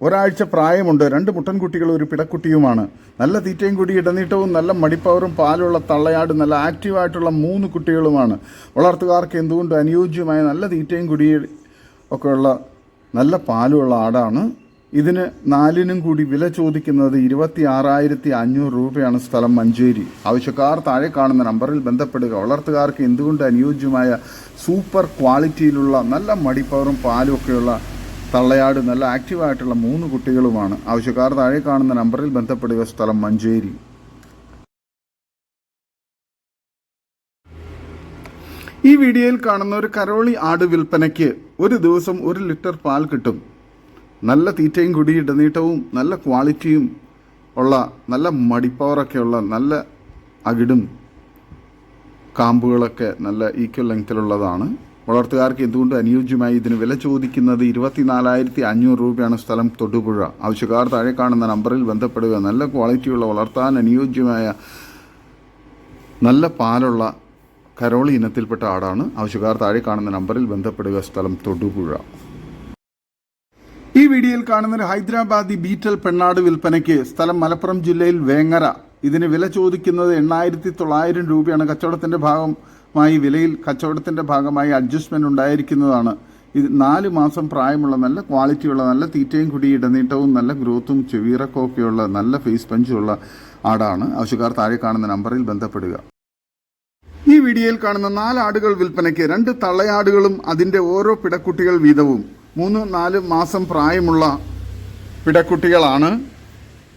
ഒരാഴ്ച പ്രായമുണ്ട്. രണ്ട് മുട്ടൻകുട്ടികളും ഒരു പിടക്കുട്ടിയുമാണ്. നല്ല തീറ്റയും കൂടി ഇടനീട്ടവും നല്ല മടിപ്പവറും പാലുള്ള തള്ളയാട് നല്ല ആക്റ്റീവായിട്ടുള്ള മൂന്ന് കുട്ടികളുമാണ്. വളർത്തുകാർക്ക് എന്തുകൊണ്ടും അനുയോജ്യമായ നല്ല തീറ്റയും കുടി ഒക്കെയുള്ള നല്ല പാലുള്ള ആടാണ്? ഇതിന് നാലിനും കൂടി വില ചോദിക്കുന്നത് ഇരുപത്തി ആറായിരത്തി അഞ്ഞൂറ് രൂപയാണ് സ്ഥലം മഞ്ചേരി. ആവശ്യക്കാർ താഴെ കാണുന്ന നമ്പറിൽ ബന്ധപ്പെടുക. വളർത്തുകാർക്ക് എന്തുകൊണ്ട് അനുയോജ്യമായ സൂപ്പർ ക്വാളിറ്റിയിലുള്ള നല്ല മടിപ്പവറും പാലും ഒക്കെയുള്ള തള്ളയാട് നല്ല ആക്റ്റീവായിട്ടുള്ള മൂന്ന് കുട്ടികളുമാണ്. ആവശ്യക്കാർ താഴെ കാണുന്ന നമ്പറിൽ ബന്ധപ്പെടുക. സ്ഥലം മഞ്ചേരി. ഈ വീഡിയോയിൽ കാണുന്ന ഒരു കരോളി ആട് വിൽപ്പനയ്ക്ക് ഒരു ദിവസം ഒരു ലിറ്റർ പാൽ കിട്ടും. നല്ല തീറ്റയും കുടി ഇടനീട്ടവും നല്ല ക്വാളിറ്റിയും ഉള്ള നല്ല മടിപ്പവറൊക്കെയുള്ള നല്ല അകിടും കാമ്പുകളൊക്കെ നല്ല ഈക്വൽ ലെങ്ത്തിലുള്ളതാണ് വളർത്തുകാർക്ക് എന്തുകൊണ്ട് അനുയോജ്യമായി ഇതിന് വില ചോദിക്കുന്നത്? ഇരുപത്തിനാലായിരത്തി അഞ്ഞൂറ് രൂപയാണ് സ്ഥലം തൊടുപുഴ. ആവശ്യക്കാർ താഴെ കാണുന്ന നമ്പറിൽ ബന്ധപ്പെടുക. നല്ല ക്വാളിറ്റിയുള്ള വളർത്താൻ അനുയോജ്യമായ നല്ല പാലുള്ള കരോളി ഇനത്തിൽപ്പെട്ട ആടാണ്. ആവശ്യക്കാർ താഴെ കാണുന്ന നമ്പറിൽ ബന്ധപ്പെടുക. സ്ഥലം തൊടുപുഴ. ഈ വീഡിയോയിൽ കാണുന്ന ഹൈദരാബാദി ബീറ്റൽ പെണ്ണാട് വിൽപ്പനയ്ക്ക് സ്ഥലം മലപ്പുറം ജില്ലയിൽ വേങ്ങര. ഇതിന് വില ചോദിക്കുന്നത് എണ്ണായിരത്തി തൊള്ളായിരം രൂപയാണ്. കച്ചവടത്തിന്റെ ഭാഗമായി വിലയിൽ കച്ചവടത്തിന്റെ ഭാഗമായി അഡ്ജസ്റ്റ്മെന്റ് ഉണ്ടായിരിക്കുന്നതാണ്. ഇത് നാല് മാസം പ്രായമുള്ള നല്ല ക്വാളിറ്റിയുള്ള നല്ല തീറ്റയും കുടി ഇടനീട്ടവും നല്ല ഗ്രോത്തും ചെവിയിറക്കമൊക്കെയുള്ള നല്ല ഫേസ് പഞ്ചുള്ള ആടാണ്. ആവശ്യക്കാർ താഴെ കാണുന്ന നമ്പറിൽ ബന്ധപ്പെടുക. ഈ വീഡിയോയിൽ കാണുന്ന നാല് ആടുകൾ വിൽപ്പനയ്ക്ക് രണ്ട് തള്ളയാടുകളും അതിന്റെ ഓരോ പിടക്കുട്ടികൾ വീതവും മൂന്ന് നാല് മാസം പ്രായമുള്ള പിടക്കുട്ടികളാണ്.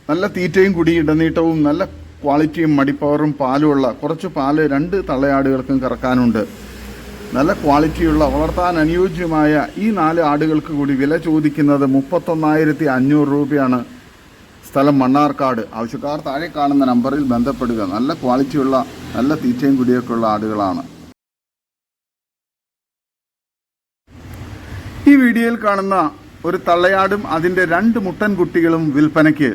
നല്ല തീറ്റയും കുടി ഇടനീട്ടവും നല്ല ക്വാളിറ്റിയും മടിപ്പവറും പാലുമുള്ള കുറച്ച് പാൽ രണ്ട് തള്ളയാടുകൾക്കും കറക്കാനുണ്ട്. നല്ല ക്വാളിറ്റിയുള്ള വളർത്താൻ അനുയോജ്യമായ ഈ നാല് ആടുകൾക്ക് കൂടി വില ചോദിക്കുന്നത് മുപ്പത്തൊന്നായിരത്തി അഞ്ഞൂറ് രൂപയാണ്. സ്ഥലം മണ്ണാർക്കാട്. ആവശ്യക്കാർ താഴെ കാണുന്ന നമ്പറിൽ ബന്ധപ്പെടുക. നല്ല ക്വാളിറ്റിയുള്ള നല്ല തീറ്റയും കുടിയൊക്കെ ഉള്ള ആടുകളാണ്. ഈ വീഡിയോയിൽ കാണുന്ന ഒരു തള്ളയാടും അതിന്റെ രണ്ട് മുട്ടൻ കുട്ടികളും വിൽപ്പനയ്ക്ക്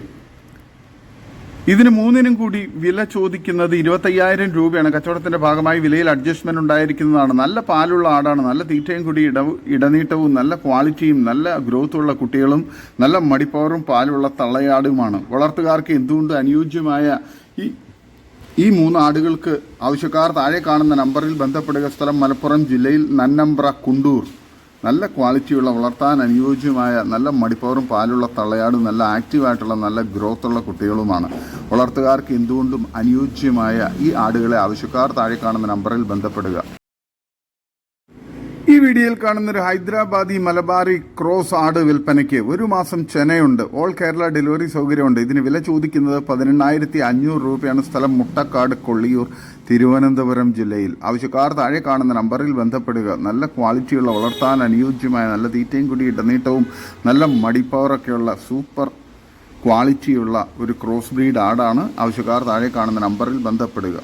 ഇതിന് മൂന്നിനും കൂടി വില ചോദിക്കുന്നത് ഇരുപത്തയ്യായിരം രൂപയാണ്. കച്ചവടത്തിന്റെ ഭാഗമായി വിലയിൽ അഡ്ജസ്റ്റ്മെന്റ് ഉണ്ടായിരിക്കുന്നതാണ്. നല്ല പാലുള്ള ആടാണ്. നല്ല തീറ്റയും കൂടി ഇട ഇടനീട്ടവും നല്ല ക്വാളിറ്റിയും നല്ല ഗ്രോത്തുള്ള കുട്ടികളും നല്ല മടിപ്പവറും പാലുള്ള തള്ളയാടുമാണ്. വളർത്തുകാർക്ക് എന്തുകൊണ്ട് അനുയോജ്യമായ ഈ ഈ മൂന്ന് ആടുകൾക്ക് ആവശ്യക്കാർ താഴെ കാണുന്ന നമ്പറിൽ ബന്ധപ്പെടുക സ്ഥലം മലപ്പുറം ജില്ലയിൽ നന്നമ്പ്ര കുണ്ടൂർ. നല്ല ക്വാളിറ്റിയുള്ള വളർത്താൻ അനുയോജ്യമായ നല്ല മടിപ്പവറും പാലുള്ള തള്ളയാടും നല്ല ആക്റ്റീവായിട്ടുള്ള നല്ല ഗ്രോത്തുള്ള കുട്ടികളുമാണ്. വളർത്തുകാർക്ക് എന്തുകൊണ്ടും അനുയോജ്യമായ ഈ ആടുകളെ ആവശ്യക്കാർ താഴെ കാണുന്ന നമ്പറിൽ ബന്ധപ്പെടുക. ഈ വീഡിയോയിൽ കാണുന്ന ഒരു ഹൈദരാബാദി മലബാറി ക്രോസ് ആട് വിൽപ്പനയ്ക്ക് ഒരു മാസം ചെനയുണ്ട്. ഓൾ കേരള ഡെലിവറി സൗകര്യമുണ്ട്. ഇതിന് വില ചോദിക്കുന്നത് പതിനെണ്ണായിരത്തി അഞ്ഞൂറ് രൂപയാണ്. സ്ഥലം മുട്ടക്കാട് കൊള്ളിയൂർ തിരുവനന്തപുരം ജില്ലയിൽ. ആവശ്യക്കാർ താഴെ കാണുന്ന നമ്പറിൽ ബന്ധപ്പെടുക. നല്ല ക്വാളിറ്റിയുള്ള വളർത്താൻ അനുയോജ്യമായ നല്ല തീറ്റയും കൂടി ഇടനീട്ടവും നല്ല മടിപ്പവറൊക്കെയുള്ള സൂപ്പർ ക്വാളിറ്റിയുള്ള ഒരു ക്രോസ് ബ്രീഡ് ആടാണ് ആവശ്യക്കാർ താഴെ കാണുന്ന നമ്പറിൽ ബന്ധപ്പെടുക.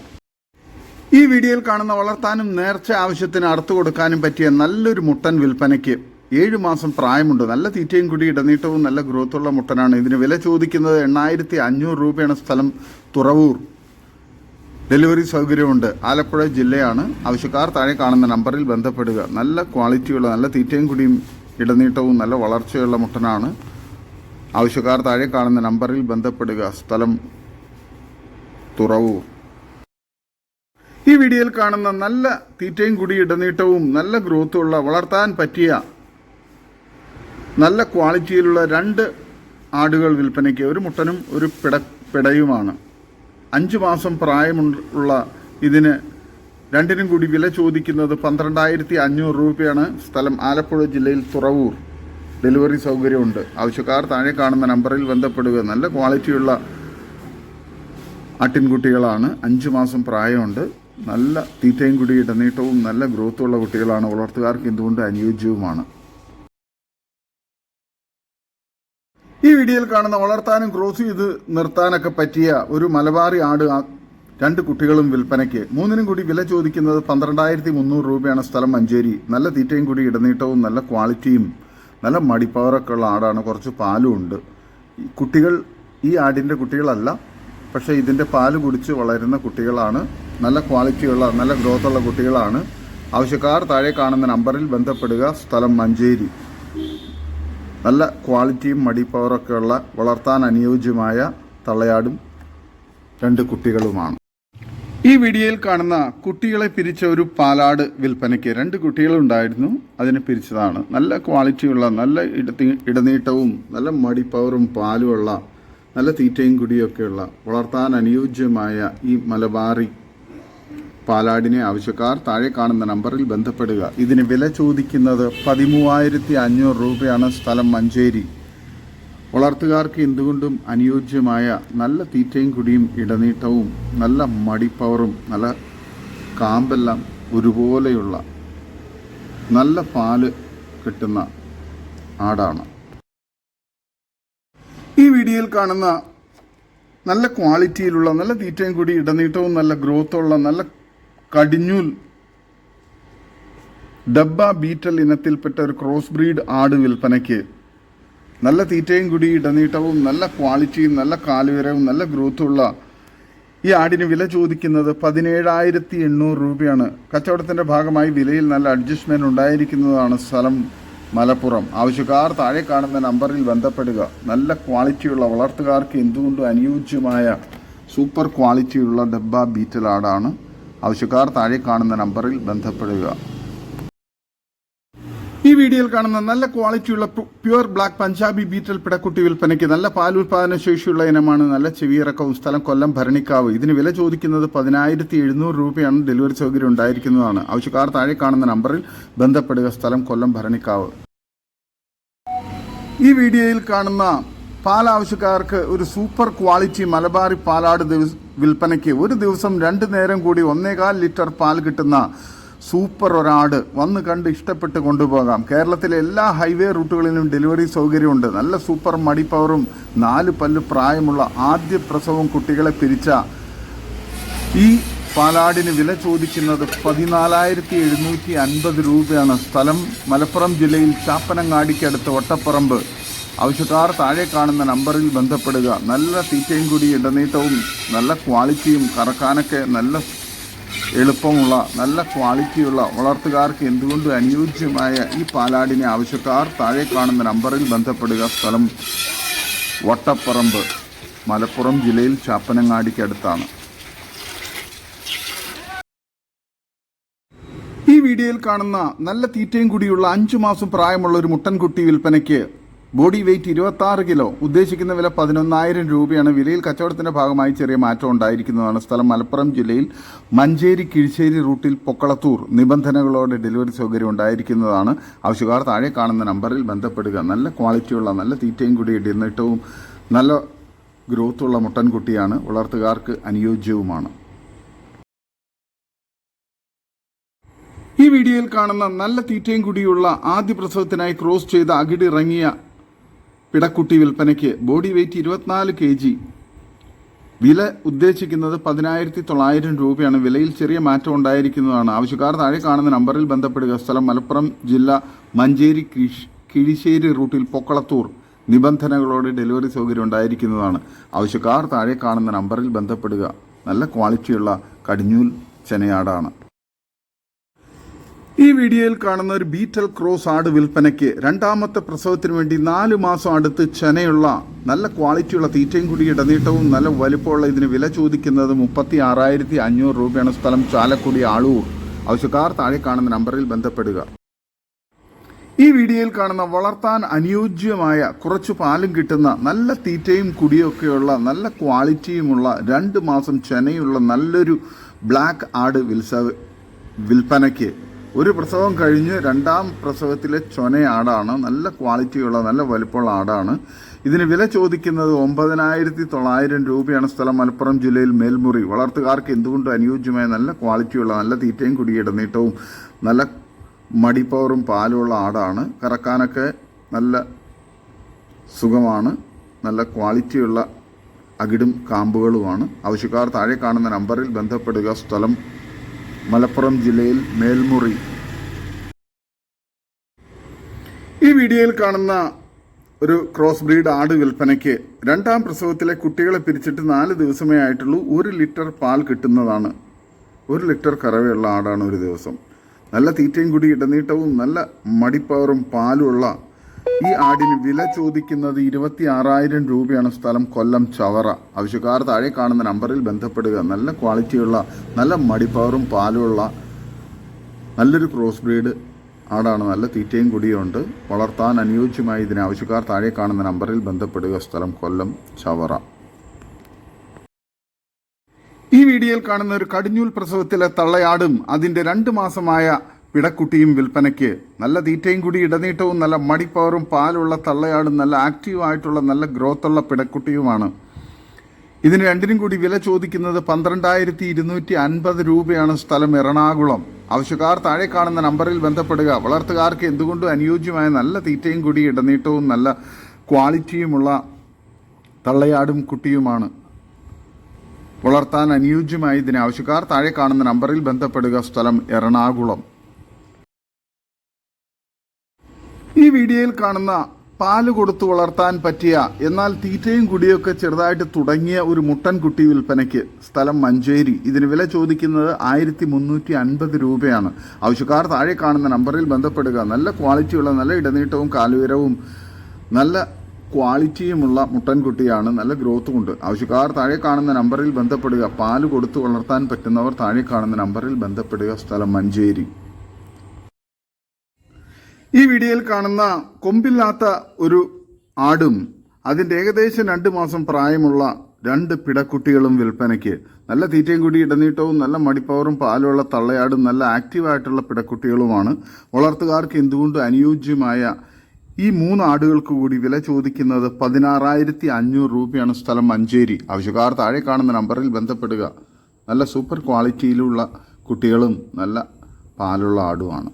ഈ വീഡിയോയിൽ കാണുന്ന വളർത്താനും നേർച്ച ആവശ്യത്തിന് അറുത്തു കൊടുക്കാനും പറ്റിയ നല്ലൊരു മുട്ടൻ വിൽപ്പനയ്ക്ക് ഏഴ് മാസം പ്രായമുണ്ട്. നല്ല തീറ്റയും കൂടി ഇടനീട്ടവും നല്ല ഗ്രോത്തുള്ള മുട്ടനാണ്. ഇതിന് വില ചോദിക്കുന്നത് എണ്ണായിരത്തി അഞ്ഞൂറ് രൂപയാണ് സ്ഥലം തുറവൂർ. ഡെലിവറി സൗകര്യമുണ്ട്. ആലപ്പുഴ ജില്ലയാണ്. ആവശ്യക്കാർ താഴെ കാണുന്ന നമ്പറിൽ ബന്ധപ്പെടുക. നല്ല ക്വാളിറ്റിയുള്ള നല്ല തീറ്റയും കൂടിയും ഇടനീട്ടവും നല്ല വളർച്ചയുള്ള മുട്ടനാണ്. ആവശ്യക്കാർ താഴെ കാണുന്ന നമ്പറിൽ ബന്ധപ്പെടുക. സ്ഥലം തുറവൂർ. ഈ വീഡിയോയിൽ കാണുന്ന നല്ല തീറ്റയും കൂടി ഇടനീട്ടവും നല്ല ഗ്രോത്തുള്ള വളർത്താൻ പറ്റിയ നല്ല ക്വാളിറ്റിയിലുള്ള രണ്ട് ആടുകൾ വിൽപ്പനയ്ക്ക് ഒരു മുട്ടനും ഒരു പിട പിടയുമാണ്. അഞ്ച് മാസം പ്രായമുള്ള ഇതിന് രണ്ടിനും കൂടി വില ചോദിക്കുന്നത് പന്ത്രണ്ടായിരത്തി അഞ്ഞൂറ് രൂപയാണ്. സ്ഥലം ആലപ്പുഴ ജില്ലയിൽ തുറവൂർ. ഡെലിവറി സൗകര്യമുണ്ട്. ആവശ്യക്കാർ താഴെ കാണുന്ന നമ്പറിൽ ബന്ധപ്പെടുക. നല്ല ക്വാളിറ്റിയുള്ള ആട്ടിൻകുട്ടികളാണ്. അഞ്ച് മാസം പ്രായമുണ്ട്. നല്ല തീറ്റയും കൂടി ഇടനീട്ടവും നല്ല ഗ്രോത്തുള്ള കുട്ടികളാണ് വളർത്തുകാർക്ക് എന്തുകൊണ്ട് അനുയോജ്യവുമാണ്. ഈ വീഡിയോയിൽ കാണുന്ന വളർത്താനും ക്രോസ് ചെയ്ത് നിർത്താനൊക്കെ പറ്റിയ ഒരു മലബാറി ആട് രണ്ട് കുട്ടികളും വിൽപ്പനയ്ക്ക്. മൂന്നിനും കൂടി വില ചോദിക്കുന്നത് പന്ത്രണ്ടായിരത്തി മുന്നൂറ് രൂപയാണ് സ്ഥലം മഞ്ചേരി. നല്ല തീറ്റയും കൂടി ഇടനീട്ടവും നല്ല ക്വാളിറ്റിയും നല്ല മടിപ്പവറൊക്കെ ഉള്ള ആടാണ്. കുറച്ച് പാലും ഉണ്ട്. കുട്ടികൾ ഈ ആടിന്റെ കുട്ടികളല്ല പക്ഷേ ഇതിന്റെ പാൽ കുടിച്ച് വളരുന്ന കുട്ടികളാണ്. നല്ല ക്വാളിറ്റിയുള്ള നല്ല ഗ്രോത്ത് ഉള്ള കുട്ടികളാണ്. ആവശ്യക്കാർ താഴെ കാണുന്ന നമ്പറിൽ ബന്ധപ്പെടുക. സ്ഥലം മഞ്ചേരി. നല്ല ക്വാളിറ്റിയും മടിപ്പവറൊക്കെ ഉള്ള വളർത്താൻ അനുയോജ്യമായ തള്ളയാടും രണ്ട് കുട്ടികളുമാണ്. ഈ വീഡിയോയിൽ കാണുന്ന കുട്ടികളെ പിരിച്ച ഒരു പാലാട് വിൽപ്പനയ്ക്ക് രണ്ട് കുട്ടികളുണ്ടായിരുന്നു അതിനെ പിരിച്ചതാണ്. നല്ല ക്വാളിറ്റിയുള്ള നല്ല ഇട ഇടനീട്ടവും നല്ല മടിപ്പവറും പാലുമുള്ള നല്ല തീറ്റയും കുടിയൊക്കെയുള്ള വളർത്താൻ അനുയോജ്യമായ ഈ മലബാറി പാലാടിനെ ആവശ്യക്കാർ താഴെ കാണുന്ന നമ്പറിൽ ബന്ധപ്പെടുക. ഇതിന് വില ചോദിക്കുന്നത് പതിമൂവായിരത്തി അഞ്ഞൂറ് രൂപയാണ് സ്ഥലം മഞ്ചേരി. വളർത്തുകാർക്ക് എന്തുകൊണ്ടും അനുയോജ്യമായ നല്ല തീറ്റയും കുടിയും ഇടനീട്ടവും നല്ല മടിപ്പവറും നല്ല കാമ്പെല്ലാം ഒരുപോലെയുള്ള നല്ല പാൽ കിട്ടുന്ന ആടാണ്. ഈ വീഡിയോയിൽ കാണുന്ന നല്ല ക്വാളിറ്റിയിലുള്ള നല്ല തീറ്റയും കൂടി ഇടനീട്ടവും നല്ല ഗ്രോത്തുള്ള നല്ല കടിഞ്ഞൂൽ ഡബ്ബ ബീറ്റൽ ഇനത്തിൽപ്പെട്ട ഒരു ക്രോസ് ബ്രീഡ് ആട് വിൽപ്പനയ്ക്ക് നല്ല തീറ്റയും കൂടി ഇടനീട്ടവും നല്ല ക്വാളിറ്റിയും നല്ല കാലുവരവും നല്ല ഗ്രോത്തുള്ള ഈ ആടിന് വില ചോദിക്കുന്നത് പതിനേഴായിരത്തി എണ്ണൂറ് രൂപയാണ്. കച്ചവടത്തിന്റെ ഭാഗമായി വിലയിൽ നല്ല അഡ്ജസ്റ്റ്മെന്റ് ഉണ്ടായിരിക്കുന്നതാണ് സ്ഥലം. മലപ്പുറം. ആവശ്യക്കാർ താഴെ കാണുന്ന നമ്പറിൽ ബന്ധപ്പെടുക. നല്ല ക്വാളിറ്റിയുള്ള വളർത്തുകാർക്ക് എന്തുകൊണ്ടും അനുയോജ്യമായ സൂപ്പർ ക്വാളിറ്റിയുള്ള ഡബ്ബ ബീറ്റൽ ആടാണ്. ആവശ്യക്കാർ താഴെ കാണുന്ന നമ്പറിൽ ബന്ധപ്പെടുക. ഈ വീഡിയോയിൽ കാണുന്ന നല്ല ക്വാളിറ്റിയുള്ള പ്യുർ ബ്ലാക്ക് പഞ്ചാബി ബീറ്റൽ പിടക്കുട്ടി വിൽപ്പനയ്ക്ക് നല്ല പാൽ ഉൽപാദന ശേഷിയുള്ള ഇനമാണ്. നല്ല ചെവിയിറക്കവും സ്ഥലം കൊല്ലം ഭരണിക്കാവ്. ഇതിന് വില ചോദിക്കുന്നത് പതിനായിരത്തി എഴുന്നൂറ് രൂപയാണ്. ഡെലിവറി സൗകര്യം ഉണ്ടായിരിക്കുന്നതാണ്. ആവശ്യക്കാർ താഴെ കാണുന്ന നമ്പറിൽ ബന്ധപ്പെടുക. സ്ഥലം കൊല്ലം ഭരണിക്കാവ്. ഈ വീഡിയോയിൽ കാണുന്ന പാൽ ആവശ്യക്കാർക്ക് ഒരു സൂപ്പർ ക്വാളിറ്റി മലബാറി പാലാട് വിൽപ്പനയ്ക്ക് ഒരു ദിവസം രണ്ട് നേരം കൂടി ഒന്നേകാൽ ലിറ്റർ പാൽ കിട്ടുന്ന സൂപ്പർ ഒരാട് വന്ന് കണ്ട് ഇഷ്ടപ്പെട്ട് കൊണ്ടുപോകാം. കേരളത്തിലെ എല്ലാ ഹൈവേ റൂട്ടുകളിലും ഡെലിവറി സൗകര്യമുണ്ട്. നല്ല സൂപ്പർ മടിപ്പവറും നാല് പല്ല് പ്രായമുള്ള ആദ്യ പ്രസവം കുട്ടികളെ പിരിച്ച ഈ പാലാടിന് വില ചോദിക്കുന്നത് പതിനാലായിരത്തി എഴുന്നൂറ്റി അൻപത് രൂപയാണ്. സ്ഥലം മലപ്പുറം ജില്ലയിൽ ചാപ്പനങ്ങാടിക്കടുത്ത് വട്ടപ്പറമ്പ്. ആവശ്യക്കാർ താഴെ കാണുന്ന നമ്പറിൽ ബന്ധപ്പെടുക. നല്ല തീറ്റയും കൂടി ഇടനീട്ടവും നല്ല ക്വാളിറ്റിയും കറക്കാനൊക്കെ നല്ല എളുപ്പമുള്ള നല്ല ക്വാളിറ്റിയുള്ള വളർത്തുകാർക്ക് എന്തുകൊണ്ടും അനുയോജ്യമായ ഈ പാലാടിനെ ആവശ്യക്കാർ താഴെ കാണുന്ന നമ്പറിൽ ബന്ധപ്പെടുക സ്ഥലം വട്ടപ്പറമ്പ് മലപ്പുറം ജില്ലയിൽ ചാപ്പനങ്ങാടിക്കടുത്താണ്. ഈ വീഡിയോയിൽ കാണുന്ന നല്ല തീറ്റയും കൂടിയുള്ള അഞ്ചു മാസം പ്രായമുള്ള ഒരു മുട്ടൻകുട്ടി വിൽപ്പനയ്ക്ക് ബോഡി വെയ്റ്റ് ഇരുപത്തി കിലോ ഉദ്ദേശിക്കുന്ന വില പതിനൊന്നായിരം രൂപയാണ്. വിലയിൽ കച്ചവടത്തിന്റെ ഭാഗമായി ചെറിയ മാറ്റം ഉണ്ടായിരിക്കുന്നതാണ് സ്ഥലം. മലപ്പുറം ജില്ലയിൽ മഞ്ചേരി കിഴിശ്ശേരി റൂട്ടിൽ പൊക്കളത്തൂർ നിബന്ധനകളോടെ ഡെലിവറി സൗകര്യം ഉണ്ടായിരിക്കുന്നതാണ്. ആവശ്യക്കാർ താഴെ കാണുന്ന നമ്പറിൽ ബന്ധപ്പെടുക. നല്ല ക്വാളിറ്റിയുള്ള നല്ല തീറ്റയും കൂടി ഇടുന്നിട്ടവും നല്ല ഗ്രോത്തുള്ള മുട്ടൻകുട്ടിയാണ്. വളർത്തുകാർക്ക് അനുയോജ്യവുമാണ്. ഈ വീഡിയോയിൽ കാണുന്ന നല്ല തീറ്റയും കൂടിയുള്ള ആദ്യ പ്രസവത്തിനായി ക്രോസ് ചെയ്ത അകിടിറങ്ങിയ പിടക്കുട്ടി വിൽപ്പനയ്ക്ക് ബോഡി വെയ്റ്റ് ഇരുപത്തിനാല് കെ ജി. വില ഉദ്ദേശിക്കുന്നത് പതിനായിരത്തി തൊള്ളായിരം രൂപയാണ്. വിലയിൽ ചെറിയ മാറ്റം ഉണ്ടായിരിക്കുന്നതാണ്. ആവശ്യക്കാർ താഴെ കാണുന്ന നമ്പറിൽ ബന്ധപ്പെടുക. സ്ഥലം മലപ്പുറം ജില്ല മഞ്ചേരി കിഴ്- കിഴിശ്ശേരി റൂട്ടിൽ പൊക്കളത്തൂർ. നിബന്ധനകളോടെ ഡെലിവറി സൗകര്യം ഉണ്ടായിരിക്കുന്നതാണ്. ആവശ്യക്കാർ താഴെ കാണുന്ന നമ്പറിൽ ബന്ധപ്പെടുക. നല്ല ക്വാളിറ്റിയുള്ള കടിഞ്ഞൂൽ ചെനയാടാണ്. ഈ വീഡിയോയിൽ കാണുന്ന ഒരു ബീറ്റൽ ക്രോസ് ആട് വിൽപ്പനയ്ക്ക് രണ്ടാമത്തെ പ്രസവത്തിന് വേണ്ടി നാല് മാസം അടുത്ത് ചെനയുള്ള നല്ല ക്വാളിറ്റിയുള്ള തീറ്റയും കൂടി ഇടനീട്ടവും നല്ല വലുപ്പമുള്ള ഇതിന് വില ചോദിക്കുന്നത് മുപ്പത്തി ആറായിരത്തി അഞ്ഞൂറ് രൂപയാണ്. സ്ഥലം ചാലക്കുടി ആളൂർ. ആവശ്യക്കാർ താഴെ കാണുന്ന നമ്പറിൽ ബന്ധപ്പെടുക. ഈ വീഡിയോയിൽ കാണുന്ന വളർത്താൻ അനുയോജ്യമായ കുറച്ച് പാലും കിട്ടുന്ന നല്ല തീറ്റയും കുടിയൊക്കെയുള്ള നല്ല ക്വാളിറ്റിയുമുള്ള രണ്ട് മാസം ചെനയുള്ള നല്ലൊരു ബ്ലാക്ക് ആട് വിൽസ വിൽപ്പനയ്ക്ക് ഒരു പ്രസവം കഴിഞ്ഞ് രണ്ടാം പ്രസവത്തിലെ ചൊന ആടാണ്. നല്ല ക്വാളിറ്റിയുള്ള നല്ല വലിപ്പമുള്ള ആടാണ്. ഇതിന് വില ചോദിക്കുന്നത് ഒമ്പതിനായിരത്തി തൊള്ളായിരം രൂപയാണ് സ്ഥലം. മലപ്പുറം ജില്ലയിൽ മേൽമുറി. വളർത്തുകാർക്ക് എന്തുകൊണ്ടും അനുയോജ്യമായ നല്ല ക്വാളിറ്റിയുള്ള നല്ല തീറ്റയും കുടിയിടനീട്ടവും നല്ല മടിപ്പവറും പാലുമുള്ള ആടാണ്. കറക്കാനൊക്കെ നല്ല സുഖമാണ്. നല്ല ക്വാളിറ്റിയുള്ള അകിടും കാമ്പുകളുമാണ്. ആവശ്യക്കാർ താഴെ കാണുന്ന നമ്പറിൽ ബന്ധപ്പെടുക. സ്ഥലം മലപ്പുറം ജില്ലയിൽ മേൽമുറി. ഈ വീഡിയോയിൽ കാണുന്ന ഒരു ക്രോസ് ബ്രീഡ് ആട് വിൽപ്പനയ്ക്ക് രണ്ടാം പ്രസവത്തിലെ കുട്ടികളെ പിരിച്ചിട്ട് നാല് ദിവസമേ ആയിട്ടുള്ളൂ ഒരു ലിറ്റർ പാൽ കിട്ടുന്നതാണ്. ഒരു ലിറ്റർ കറവയുള്ള ആടാണ് ഒരു ദിവസം. നല്ല തീറ്റയും കൂടി ഇടനീട്ടവും നല്ല മടിപ്പവറും പാലുമുള്ള ഈ ആടിന് വില ചോദിക്കുന്നത് ഇരുപത്തി ആറായിരം രൂപയാണ് സ്ഥലം കൊല്ലം ചവറ. ആവശ്യക്കാർ താഴെ കാണുന്ന നമ്പറിൽ ബന്ധപ്പെടുക. നല്ല ക്വാളിറ്റിയുള്ള നല്ല മടിപ്പവറും പാലുമുള്ള നല്ലൊരു ക്രോസ് ബ്രീഡ് ആടാണ്. നല്ല തീറ്റയും കുടിയുണ്ട്. വളർത്താൻ അനുയോജ്യമായ ഇതിന് ആവശ്യക്കാർ താഴെ കാണുന്ന നമ്പറിൽ ബന്ധപ്പെടുക. സ്ഥലം കൊല്ലം ചവറ. ഈ വീഡിയോയിൽ കാണുന്ന ഒരു കടിഞ്ഞൂൽ പ്രസവത്തിലെ തള്ളയാടും അതിന്റെ രണ്ട് മാസമായ പിടക്കുട്ടിയും വിൽപ്പനയ്ക്ക് നല്ല തീറ്റയും കൂടി ഇടനീട്ടവും നല്ല മടിപ്പവറും പാലുള്ള തള്ളയാടും നല്ല ആക്റ്റീവ് ആയിട്ടുള്ള നല്ല ഗ്രോത്തുള്ള പിടക്കുട്ടിയുമാണ്. ഇതിന് രണ്ടിനും കൂടി വില ചോദിക്കുന്നത് പന്ത്രണ്ടായിരത്തി ഇരുന്നൂറ്റി അൻപത് രൂപയാണ് സ്ഥലം എറണാകുളം. ആവശ്യക്കാർ താഴെ കാണുന്ന നമ്പറിൽ ബന്ധപ്പെടുക. വളർത്തുകാർക്ക് എന്തുകൊണ്ടും അനുയോജ്യമായ നല്ല തീറ്റയും കൂടി ഇടനീട്ടവും നല്ല ക്വാളിറ്റിയുമുള്ള തള്ളയാടും കുട്ടിയുമാണ്. വളർത്താൻ അനുയോജ്യമായ ഇതിന് ആവശ്യക്കാർ താഴെ കാണുന്ന നമ്പറിൽ ബന്ധപ്പെടുക. സ്ഥലം എറണാകുളം. ഈ വീഡിയോയിൽ കാണുന്ന പാൽ കൊടുത്തു വളർത്താൻ പറ്റിയ എന്നാൽ തീറ്റയും കുടിയൊക്കെ ചെറുതായിട്ട് തുടങ്ങിയ ഒരു മുട്ടൻ കുട്ടി വിൽപ്പനയ്ക്ക് സ്ഥലം മഞ്ചേരി. ഇതിന് വില ചോദിക്കുന്നത് ആയിരത്തി മുന്നൂറ്റി അൻപത് രൂപയാണ്. ആവശ്യക്കാർ താഴെ കാണുന്ന നമ്പറിൽ ബന്ധപ്പെടുക. നല്ല ക്വാളിറ്റിയുള്ള നല്ല ഇടനീട്ടവും കാലുയരവും നല്ല ക്വാളിറ്റിയുമുള്ള മുട്ടൻകുട്ടിയാണ് നല്ല ഗ്രോത്തും ഉണ്ട്. ആവശ്യക്കാർ താഴെ കാണുന്ന നമ്പറിൽ ബന്ധപ്പെടുക. പാൽ കൊടുത്തു വളർത്താൻ പറ്റുന്നവർ താഴെ കാണുന്ന നമ്പറിൽ ബന്ധപ്പെടുക. സ്ഥലം മഞ്ചേരി. ഈ വീഡിയോയിൽ കാണുന്ന കൊമ്പില്ലാത്ത ഒരു ആടും അതിന്റെ ഏകദേശം രണ്ട് മാസം പ്രായമുള്ള രണ്ട് പിടക്കുട്ടികളും വിൽപ്പനയ്ക്ക്. നല്ല തീറ്റയും കൂടി ഇടനീട്ടവും നല്ല മടിപ്പവറും പാലുള്ള തള്ളയാടും നല്ല ആക്റ്റീവായിട്ടുള്ള പിടക്കുട്ടികളുമാണ്. വളർത്തുകാർക്ക് എന്തുകൊണ്ടും അനുയോജ്യമായ ഈ മൂന്ന് ആടുകൾക്ക് കൂടി വില ചോദിക്കുന്നത് പതിനാറായിരത്തി അഞ്ഞൂറ് രൂപയാണ് സ്ഥലം മഞ്ചേരി. ആവശ്യക്കാർ താഴെ കാണുന്ന നമ്പറിൽ ബന്ധപ്പെടുക. നല്ല സൂപ്പർ ക്വാളിറ്റിയിലുള്ള കുട്ടികളും നല്ല പാലുള്ള ആടുമാണ്.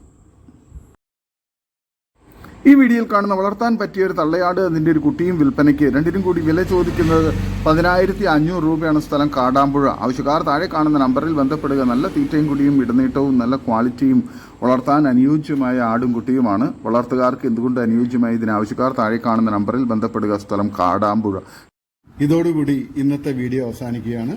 ഈ വീഡിയോയിൽ കാണുന്ന വളർത്താൻ പറ്റിയ ഒരു തള്ളയാട് അതിന്റെ ഒരു കുട്ടിയും വിൽപ്പനയ്ക്ക് രണ്ടിനും കൂടി വില ചോദിക്കുന്നത് പതിനായിരത്തി അഞ്ഞൂറ് രൂപയാണ് സ്ഥലം കാടാമ്പുഴ. ആവശ്യക്കാർ താഴെ കാണുന്ന നമ്പറിൽ ബന്ധപ്പെടുക. നല്ല തീറ്റയും കുടിയും ഇടനീട്ടവും നല്ല ക്വാളിറ്റിയും വളർത്താൻ അനുയോജ്യമായ ആടും കുട്ടിയുമാണ്. വളർത്തുകാർക്ക് എന്തുകൊണ്ട് അനുയോജ്യമായ ഇതിന് ആവശ്യക്കാർ താഴെ കാണുന്ന നമ്പറിൽ ബന്ധപ്പെടുക. സ്ഥലം കാടാമ്പുഴ. ഇതോടുകൂടി ഇന്നത്തെ വീഡിയോ അവസാനിക്കുകയാണ്.